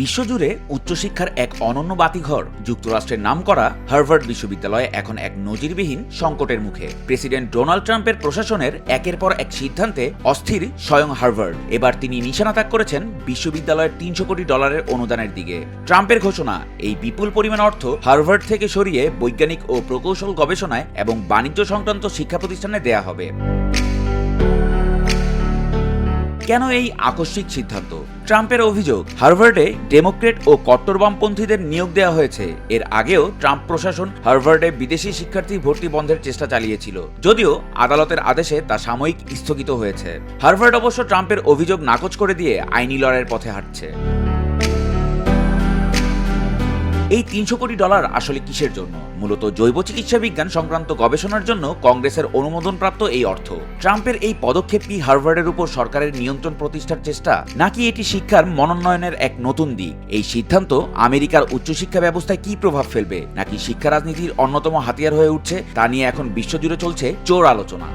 বিশ্বজুড়ে উচ্চশিক্ষার এক অনন্য বাতিঘর। যুক্তরাষ্ট্রের নামকরা হার্ভার্ড বিশ্ববিদ্যালয় এখন এক নজিরবিহীন সংকটের মুখে। প্রেসিডেন্ট ডোনাল্ড ট্রাম্পের প্রশাসনের একের পর এক সিদ্ধান্তে অস্থির স্বয়ং হার্ভার্ড। এবার তিনি নিশানা ত্যাগ করেছেন বিশ্ববিদ্যালয়ের তিনশো কোটি ডলারের অনুদানের দিকে। ট্রাম্পের ঘোষণা, এই বিপুল পরিমাণ অর্থ হার্ভার্ড থেকে সরিয়ে বৈজ্ঞানিক ও প্রকৌশল গবেষণায় এবং বাণিজ্য সংক্রান্ত শিক্ষা প্রতিষ্ঠানে দেয়া হবে। কেন এই আকস্মিক সিদ্ধান্ত? ট্রাম্পের অভিযোগ, হার্ভার্ডে ডেমোক্রেট ও কট্টর বামপন্থীদের নিয়োগ দেওয়া হয়েছে। এর আগেও ট্রাম্প প্রশাসন হার্ভার্ডে বিদেশি শিক্ষার্থী ভর্তি বন্ধের চেষ্টা চালিয়েছিল। যদিও আদালতের আদেশে তা সাময়িক স্থগিত হয়েছে। হার্ভার্ড অবশ্য ট্রাম্পের অভিযোগ নাকচ করে দিয়ে আইনি লড়াইয়ের পথে হাঁটছে। এই তিনশো কোটি ডলার আসলে কিসের জন্য? মূলত জৈব চিকিৎসা বিজ্ঞান সংক্রান্ত গবেষণার জন্য কংগ্রেসের অনুমোদনপ্রাপ্ত এই অর্থ। ট্রাম্পের এই পদক্ষেপ কি হার্ভার্ডের উপর সরকারের নিয়ন্ত্রণ প্রতিষ্ঠার চেষ্টা, নাকি এটি শিক্ষার মনোনয়নের এক নতুন দিক? এই সিদ্ধান্ত আমেরিকার উচ্চশিক্ষা ব্যবস্থায় কি প্রভাব ফেলবে, নাকি শিক্ষা রাজনীতির অন্যতম হাতিয়ার হয়ে উঠছে, তা নিয়ে এখন বিশ্বজুড়ে চলছে চোর আলোচনা।